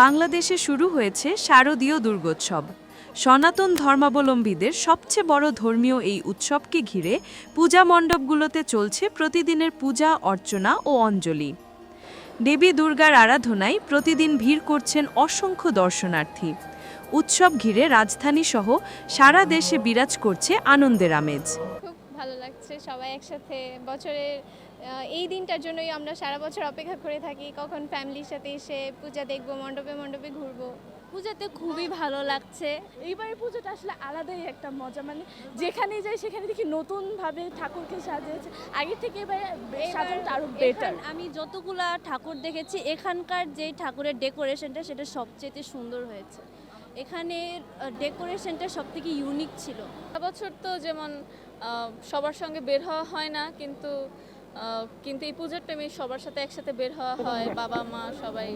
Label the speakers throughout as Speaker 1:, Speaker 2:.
Speaker 1: বাংলাদেশে শুরু হয়েছে শারদীয় দুর্গোৎসব। সনাতন ধর্মাবলম্বীদের সবচেয়ে বড় ধর্মীয় এই উৎসবকে ঘিরে পূজা মণ্ডপগুলোতে চলছে প্রতিদিনের পূজা, অর্চনা ও অঞ্জলি। দেবী দুর্গার আরাধনায় প্রতিদিন ভিড় করছেন অসংখ্য দর্শনার্থী। উৎসব ঘিরে রাজধানী সহ সারা দেশে বিরাজ করছে আনন্দের আমেজ।
Speaker 2: খুব ভালো লাগছে সবাই একসাথে বছরের এই দিনটার জন্যই আমরা সারা বছর অপেক্ষা করে থাকি কখন ফ্যামিলির সাথে এসে পূজা দেখব মণ্ডপে মণ্ডপে ঘুরবো।
Speaker 3: পূজাতে খুবই ভালো লাগছে।
Speaker 4: এইবারের পুজোটা আসলে আলাদাই একটা মজা মানে যেখানে যাই সেখানে দেখি নতুনভাবে ঠাকুরকে সাজিয়েছে। আগের থেকে এবারে সাজানোটা আরও বেটার
Speaker 3: আমি যতগুলা ঠাকুর দেখেছি এখানকার যে ঠাকুরের ডেকোরেশনটা সেটা সবচেয়ে সুন্দর হয়েছে। এখানের ডেকোরেশনটা সব থেকে ইউনিক ছিল।
Speaker 5: বছর তো যেমন সবার সঙ্গে বের হওয়া হয় না কিন্তু কিন্তু এই পূজার টাইমে সবার সাথে একসাথে বের হওয়া হয়, বাবা, মা সবাই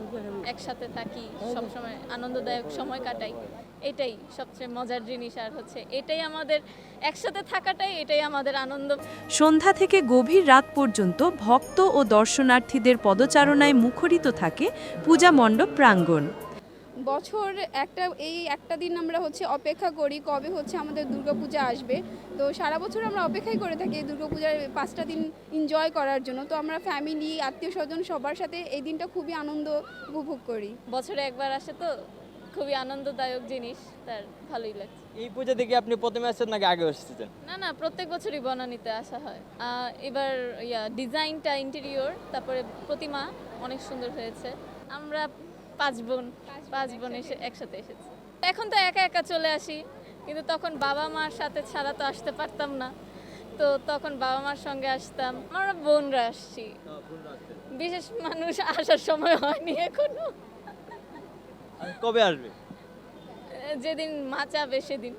Speaker 5: একসাথে থাকি, সবসময় আনন্দদায়ক সময় কাটাই। এটাই সবচেয়ে মজার জিনিস আর হচ্ছে এটাই আমাদের, একসাথে থাকাটাই এটাই আমাদের আনন্দ।
Speaker 1: সন্ধ্যা থেকে গভীর রাত পর্যন্ত ভক্ত ও দর্শনার্থীদের পদচারণায় মুখরিত থাকে পূজা মণ্ডপ প্রাঙ্গণ।
Speaker 6: বছর একটা এই একটা দিন আমরা হচ্ছে অপেক্ষা করি কবে হচ্ছে আমাদের দুর্গাপূজা আসবে। তো সারা বছর আমরা অপেক্ষাই করে থাকি এই দুর্গাপূজার পাঁচটা দিন এনজয় করার জন্য। তো আমরা ফ্যামিলি আত্মীয় স্বজন সবার সাথে এই দিনটা খুবই আনন্দ উপভোগ করি।
Speaker 5: বছরে একবার আসে তো খুবই আনন্দদায়ক জিনিস তার ভালোই লাগছে।
Speaker 7: এই পূজা দেখে আপনি প্রথমে আসছেন নাকি আগে এসেছেন?
Speaker 5: না না প্রত্যেক বছরই বনানীতে আসা হয়। এবার ইয়া ডিজাইনটা ইন্টেরিয়র তারপরে প্রতিমা অনেক সুন্দর হয়েছে। আমরা পাঁচ বোন পাঁচ বোন এসে একসাথে এসেছি। এখন তো একা একা চলে আসি কিন্তু তখন বাবা মার সাথে ছাড়া তো আসতে পারতাম না। তো তখন বাবা মার সঙ্গে আসতাম। আমরা বোনরা আসছি। বিশেষ মানুষ আসার সময় হয়নি
Speaker 7: এখনও। কবে আসবে?
Speaker 5: যেদিন মা চাবে সেদিন।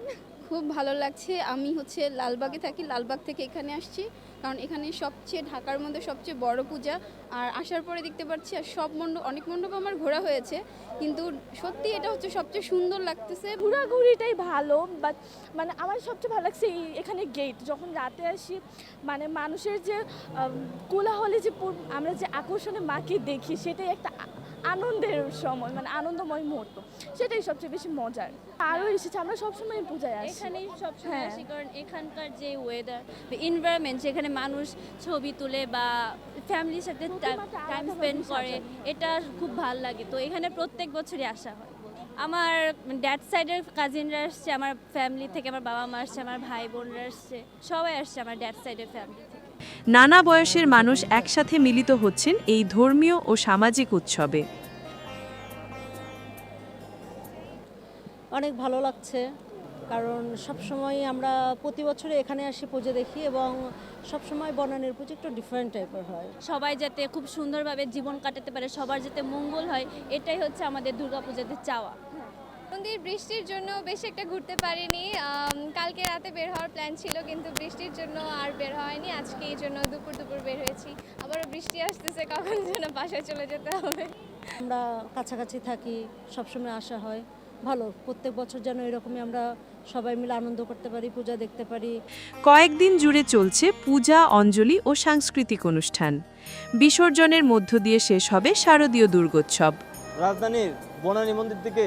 Speaker 6: খুব ভালো লাগছে। আমি হচ্ছে লালবাগে থাকি লালবাগ থেকে এখানে আসছি। কারণ এখানে সবচেয়ে, ঢাকার মধ্যে সবচেয়ে বড় পূজা। আর আসার পরে দেখতে পাচ্ছি, আর সব মণ্ডপ, অনেক মণ্ডপ আমার ঘোরা হয়েছে। কিন্তু সত্যি এটা হচ্ছে সবচেয়ে সুন্দর লাগতেছে।
Speaker 4: ঘোরাঘুরিটাই ভালো বাট মানে আমার সবচেয়ে ভালো লাগছে এই এখানে গেট যখন রাতে আসি মানে মানুষের যে কোলাহলে যে আমরা যে আকর্ষণে মাকে দেখি, সেটাই একটা আনন্দের সময় মানে আনন্দময় মুহূর্ত সেটাই সবচেয়ে বেশি মজার। আরও এসেছে আমরা সবসময় পূজায় আসি।
Speaker 3: এখানেই সবসময়
Speaker 4: হ্যাঁ।
Speaker 3: আসি কারণ এখানকার যে ওয়েদার এনভায়রনমেন্ট যেখানে মানুষ ছবি তুলে বা ফ্যামিলির সাথে টাইম স্পেন্ড করে এটা খুব ভালো লাগে। তো এখানে প্রত্যেক বছরই আসা হয়। আমার ড্যাড সাইডের কাজিনরা আসছে আমার ফ্যামিলি থেকে আমার বাবা মা আসছে আমার ভাই বোনরা আসছে সবাই আসছে আমার ড্যাড সাইডের ফ্যামিলি থেকে।
Speaker 1: নানা বয়সের মানুষ একসাথে মিলিত হচ্ছেন এই ধর্মীয় ও সামাজিক উৎসবে।
Speaker 8: অনেক ভালো লাগছে কারণ সব সময় আমরা প্রতি বছরে এখানে আসি পুজো দেখি এবং সব সময় বনানীর পুজো একটু ডিফারেন্ট টাইপের হয়।
Speaker 3: সবাই যাতে খুব সুন্দরভাবে জীবন কাটাতে পারে সবার যাতে মঙ্গল হয় এটাই হচ্ছে আমাদের দুর্গাপূজাতে চাওয়া।
Speaker 2: মন্দির বৃষ্টির জন্য বেশি একটা ঘুরতে পারিনি। কালকে রাতে বের হওয়ার প্ল্যান ছিল কিন্তু বৃষ্টির জন্য আর বের হয়নি। আজকে এই জন্য দুপুর দুপুর বের হয়েছি। আবারও বৃষ্টি আসতেছে কখন যেন বাসায় চলে যেতে হবে।
Speaker 8: আমরা কাছাকাছি থাকি সবসময় আসা হয়। ভালো প্রত্যেক বছর যেন এরকমই আমরা সবাই মিলে আনন্দ করতে পারি পূজা দেখতে পারি।
Speaker 1: কয়েকদিন জুড়ে চলছে পূজা অঞ্জলি ও সাংস্কৃতিক অনুষ্ঠান। বিসর্জনের মধ্য দিয়ে শেষ হবে শারদীয় দুর্গোৎসব।
Speaker 7: রাজধানীর বনানী মন্দির থেকে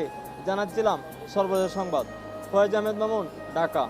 Speaker 7: জানাচ্ছিলাম সর্বশেষ সংবাদ। ফয়েজ আহমেদ মামুন ঢাকা।